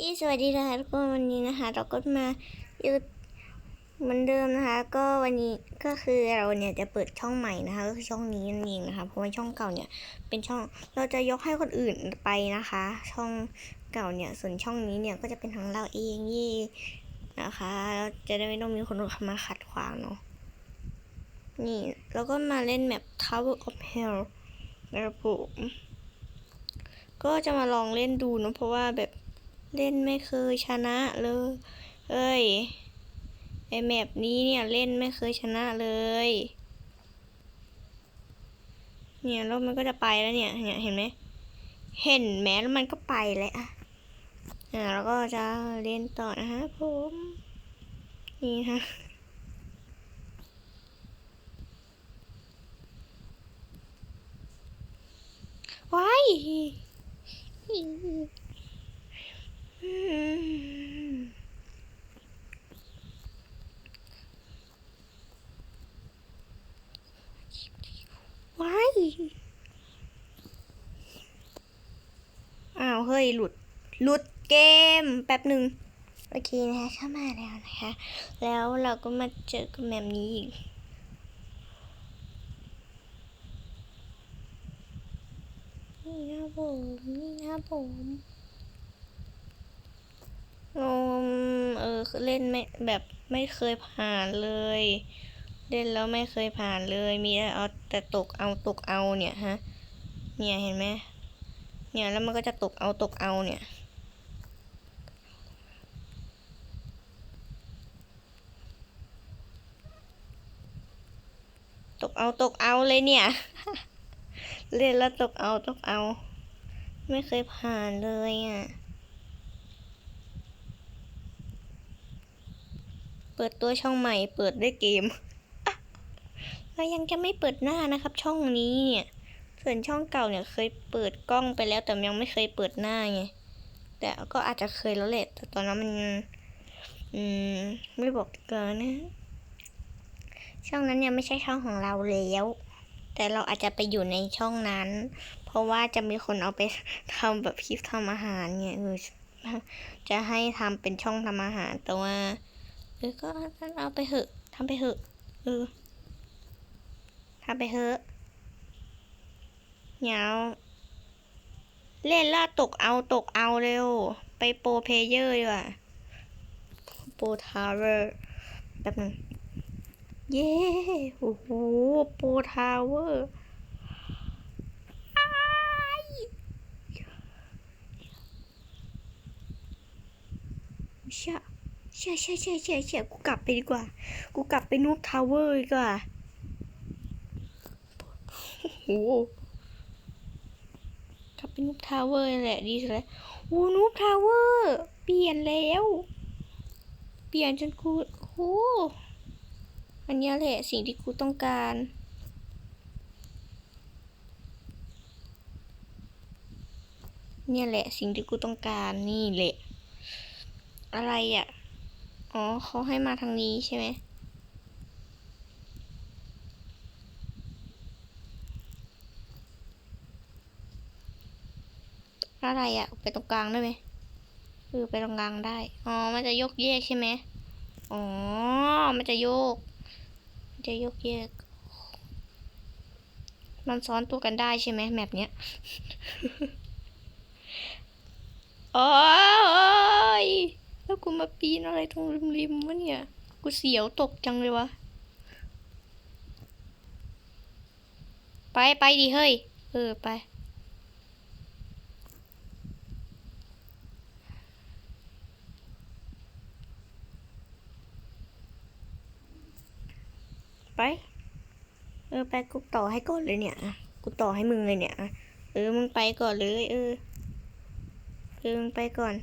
อีสวัสดีนะคะทุกคนวันนี้นะคะ เราก็มาอยู่เหมือนเดิมนะคะ ก็วันนี้ก็คือเราเนี่ยจะเปิดช่องใหม่นะคะก็คือช่องนี้นั่นเองนะคะเพราะว่าช่องเก่าเนี่ยเป็นช่องเราจะยกให้คนอื่นไปนะคะ ช่องเก่าเนี่ยส่วนช่องนี้เนี่ยก็จะเป็นของเราเองเย่นะคะแล้วจะได้ไม่ต้องมีคนมาขัดขวางเนาะนี่แล้วก็มาเล่นแมป Tower of Hell นะครับผมก็จะมาลองเล่นดูเนอะเพราะว่าแบบ เล่นไม่เคยชนะเลย เอ้ย ไอแมปนี้เนี่ยเล่นไม่เคยชนะเลย เนี่ยแล้วมันก็จะไปแล้วเนี่ย เนี่ยเห็นไหม เห็นแม้แล้วมันก็ไปแล้วอะอ่าแล้วก็จะเล่นต่อนะฮะผม นี่ฮะว้าย ว้ายอ้าวเฮ้ยหลุด หลุดเกมแป๊บหนึ่งโอเคนะคะเข้ามาแล้วนะคะ แล้วเราก็มาเจอกับแบบนี้อีกนี่นะผมนี่นะผมอืม เล่นไม่แบบไม่เคยผ่านเลย เล่นแล้วไม่เคยผ่านเลย มีแต่เอาแต่ตกเอาตกเอาเนี่ยฮะ เนี่ยเห็นไหมเนี่ยแล้วมันก็จะตกเอาตกเอาเนี่ย ตกเอาตกเอาเลยเนี่ย เล่นแล้วตกเอาตกเอา ไม่เคยผ่านเลยอะ ปิดตัวช่องใหม่ เปิดด้วยเกมเรายังจะไม่เปิดหน้านะครับ ช่องนี้เนี่ยส่วนช่องเก่าเนี่ยเคยเปิดกล้องไปแล้วแต่ยังไม่เคยเปิดหน้าไงแต่ก็อาจจะเคยแล้วแหละแต่ตอนนั้นมัน อืม ไม่บอกดีกว่อนนะ ช่องนั้นยังไม่ใช่ช่องของเราแล้ว แต่เราอาจจะไปอยู่ในช่องนั้น เพราะว่าจะมีคนเอาไปทำแบบคลิปทำอาหารเนี่ยเออจะให้ทำเป็นช่องทำอาหารแต่ว่า เออก็เอาไปเถอะทำไปเถอะเออทำไปเถอะเหนียวเล่นล่าตกเอาตกเอาเร็ว ไปโปรเพเยอร์ดีกว่าโปรทาวเวอร์แป๊บนึงเย้โอ้โหโปรทาวเวอร์อ้าย เชี่ยเชี่ยเชี่ยเชี่ยเชี่ยกูกลับไปดีกว่า กูกลับไปนูบทาวเวอร์ดีกว่าโอ้โหกลับไปนูบทาวเวอร์แหละดีสุดแล้วโอ้นูบทาวเวอร์เปลี่ยนแล้ว เปลี่ยนจนกูโอ้หอันนี้แหละสิ่งที่กูต้องการเนี่ยแหละสิ่งที่กูต้องการนี่แหละ อะไรอะ อ๋อเขาให้มาทางนี้ใช่ไหมอะไรอะไปตรงกลางได้ไหมเออไปตรงกลางได้ อ๋อ มันจะยกแยกใช่ไหมอ๋อ มันจะโยก มันจะยกแยก มันซ้อนตัวกันได้ใช่ไหมแมปเนี้ยโอ้ย แล้วกูมาปีนอะไรตรงริมๆวะเนี่ย กูเสียวตกจังเลยวะ ไปไปดิเฮ้ย เออไป ไป เออไปกูต่อให้ก่อนเลยเนี่ย กูต่อให้มึงเลยเนี่ย เออมึงไปก่อนเลย เออเออมึงไปก่อน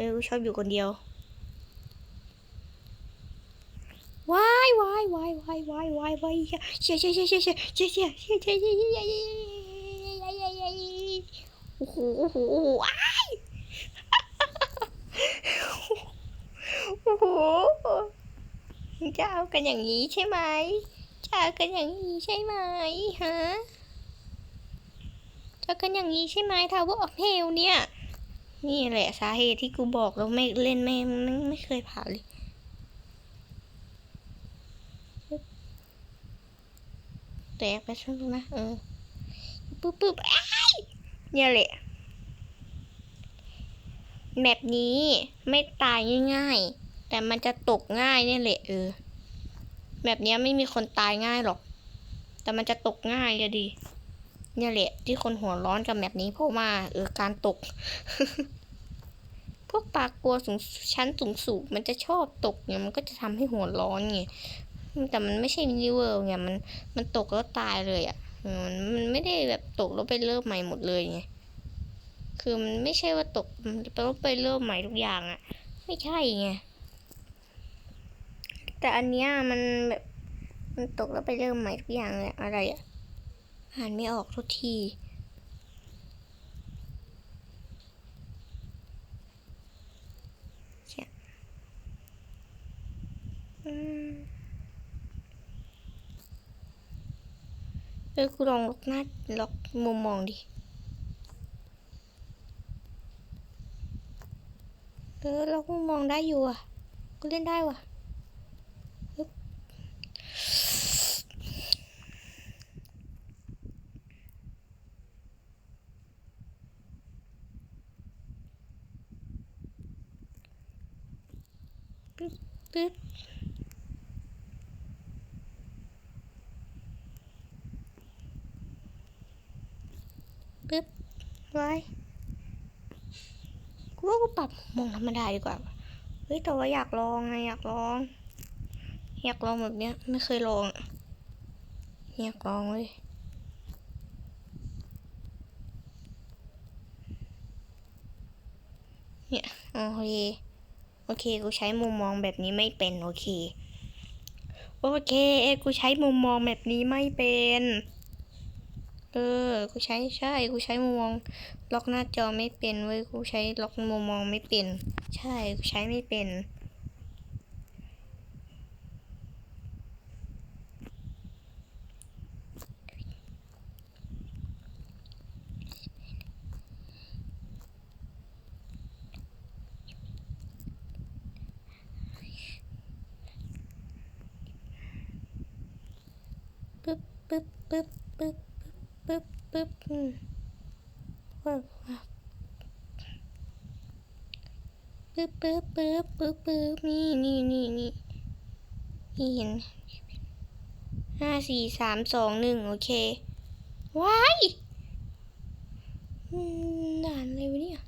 เออกูชอบอยู่คนเดียวว้ายวายวายวายวายวายวายเชี่ยเชี่ยเชี่ยเชี่ยเชี่ยเชี่ยเชี่ยเชี่ยเชี่ยเชี่ยเชี่ยเชี่ยเชี่ยเชี่ยเชี่ยโอ้โหโอ้โหโอ้ายโอ้โหมึงจะเอากันอย่างนี้ใช่ไหมจะเอากันอย่างนี้ใช่ไหมฮะจะเอากันอย่างนี้ใช่ไหมทาวเวอร์ออฟเฮลเนี่ย นี่แหละสาเหตุที่กูบอกแล้วไม่เล่นไม่ไม่ไม่เคยผ่านเลยแตกไปช่วงนะเออปุ๊บปุ๊บอ้ายเนี่ยแหละแมปนี้ไม่ตายง่าย ๆ แต่มันจะตกง่ายเนี่ยแหละเออ แบบเนี้ยไม่มีคนตายง่ายหรอก แต่มันจะตกง่ายอะดิ เนี่ยแหละ ที่คนหัวร้อนกับแบบนี้เพราะว่าเออการตก พวกปลากลัวสูงชั้นสูงสูงๆมันจะชอบตกเนี่ยมันก็จะทำให้หัวร้อนไงแต่มันไม่ใช่นิเวอร์ไงมันมันตกแล้วตายเลยอะ่ะมันมันไม่ได้แบบตกแล้วไปเริ่มใหม่หมดเลยไงคือมันไม่ใช่ว่าตกแล้วไปเริ่มใหม่ทุกอย่างอะ่ะ ไม่ใช่ไงแต่อันเนี้ยมันแบบมันตกแล้วไปเริ่มใหม่ทุกอย่างเลยอะไรอะ่ะ อ่านไม่ออกทุกที เออกูลองล็อกหน้าล็อกมุมมองดิ เออล็อกมุมมองได้อยู่อะ กูเล่นได้ว่ะปึ๊บปึ๊บปึ๊บ ปึ๊บ ไว้กูว่ากูปรับมองธรรมดาดีกว่า เฮ้ย แต่ว่าอยากลองไงอยากลอง อยากลองแบบเนี้ย ไม่เคยลองอะอยากลองเลยเนี่ยโอเคโอเค กูใช้มุมมองแบบนี้ไม่เป็นโอเค โอเค กูใช้มุมมองแบบนี้ไม่เป็น เออ กูใช้ใช่ กูใช้มุมมอง ล็อกหน้าจอไม่เป็นเว้ย กูใช้ล็อกมุมมองไม่เป็น ใช่ กูใช้ไม่เป็น ปึ๊บปึ๊บปึ๊บปึ๊บ ปึ๊บปึ๊บอืมว้าวปึ๊บปึ๊บปึ๊บปึ๊บปึ๊บนี่นี่นี่นี่นี่เห็นห้าสี่สามสองหนึ่งโอเคว้ายด่านอะไรวะเนี่ย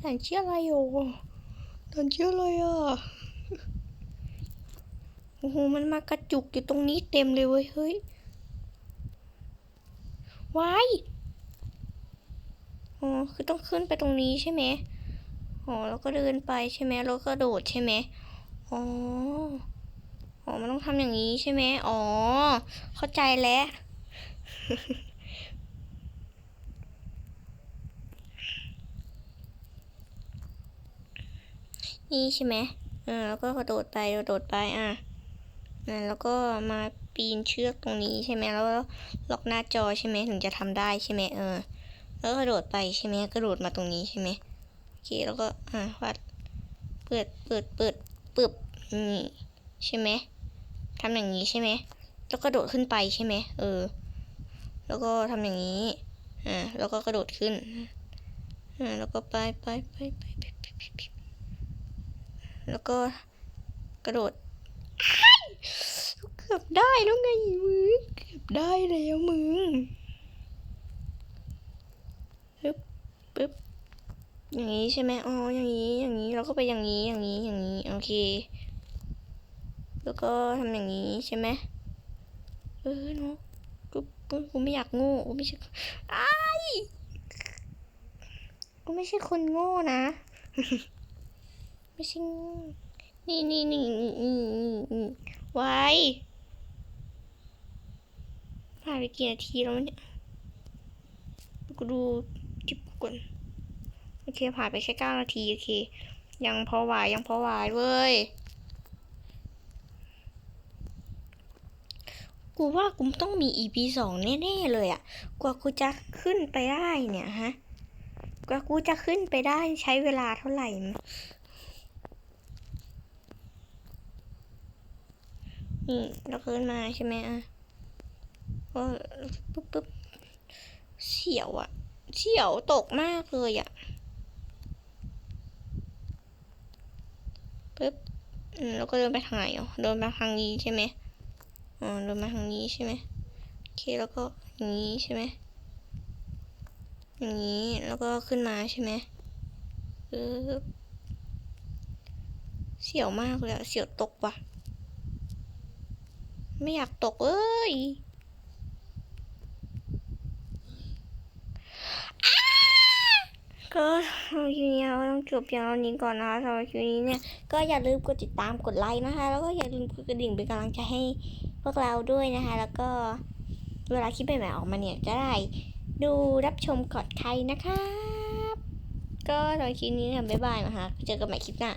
ด่านเชื่ออะไรโอ้ด่านชื่ออะไรอะโอ้โหมันมากระจุกอยู่ตรงนี้เต็มเลยเว้ยเฮ้ย ว้ายอ๋อคือต้องขึ้นไปตรงนี้ใช่ไหมอ๋อแล้วก็เดินไปใช่ไหมแล้วก็โดดใช่ไหมอ๋ออ๋อมันต้องทำอย่างนี้ใช่ไหมอ๋อ เข้าใจแล้วนี่ใช่ไหมเออแล้วก็กระโดดไปกระโดดไปอะอะแล้วก็มา ปีนเชือกตรงนี้ใช่ไหมแล้วล็อกหน้าจอใช่ไหมถึงจะทำได้ใช่ไหมเออ แล้วกระโดดไปใช่ไหมกระโดดมาตรงนี้ใช่ไหมโอเคแล้วก็อ่าวัดเปิดเปิดเปิดปึ๊บนี่ใช่ไหมทำอย่างนี้ใช่ไหมแล้วก็โดดขึ้นไปใช่ไหมเออ แล้วก็ทำอย่างนี้อ่าแล้วก็กระโดดขึ้นอ่าแล้วก็ไปไปไปไปไปแล้วก็กระโดด กือบได้แล้วไงมึงเกือบได้แล้วมึงปึ๊บปึ๊บอย่างนี้ใช่ไหมอ๋ออย่างนี้อย่างนี้แล้วก็ไปอย่างนี้อย่างนี้อย่างนี้โอเค แล้วก็ทำอย่างนี้ใช่ไหมเออเนาะกูกูกูไม่อยากโง่กูไม่ใช่อ้กูไม่ใช่คนโง่นะ ไม่ใช่นี่นี่นี่นี่นี่นี่นี่ไว้ ผ่านไปกี่นาทีแล้วเนี่ยกูดูจิบก่อนโอเค ผ่านไปแค่เก้านาที โอเค ยังพอไหวยังพอไหวเว้ย กูว่ากูต้องมี EP สองแน่ๆเลยอะกว่ากูจะขึ้นไปได้เนี่ยฮะ กว่ากูจะขึ้นไปได้ใช้เวลาเท่าไหร่นะนี่เราขึ้นมาใช่ไหมอะ ก็ปุ๊บปุ๊บเสียวอะเสียวตกมากเลยอะปุ๊บแล้วก็เดินไปทางไหนอะเดินมาทางนี้ใช่ไหมอ๋อเดินมาทางนี้ใช่ไหมโอเคแล้วก็อย่างนี้ใช่ไหมอย่างนี้แล้วก็ขึ้นมาใช่ไหมเออเสียวมากเลยอะเสียวตกว่ะ ไม่อยากตกเอ้ยอ้า ก็สำคลิปนี้เราต้องจบเพียงเท่านี้ก่อนนะคะสำหรับคลิปนี้เนี่ย ก็อย่าลืมกดติดตามกดไลค์นะคะ แล้วก็อย่าลืมกดกระดิ่งเป็นกำลังใจให้พวกเราด้วยนะคะ แล้วก็เวลาคลิปใหม่ๆออกมาเนี่ยจะได้ดูรับชมก่อนใครนะครับก็ตอนคลิปนี้เนี่ยบ๊ายบายนะคะเจอกันใหม่คลิปหน้า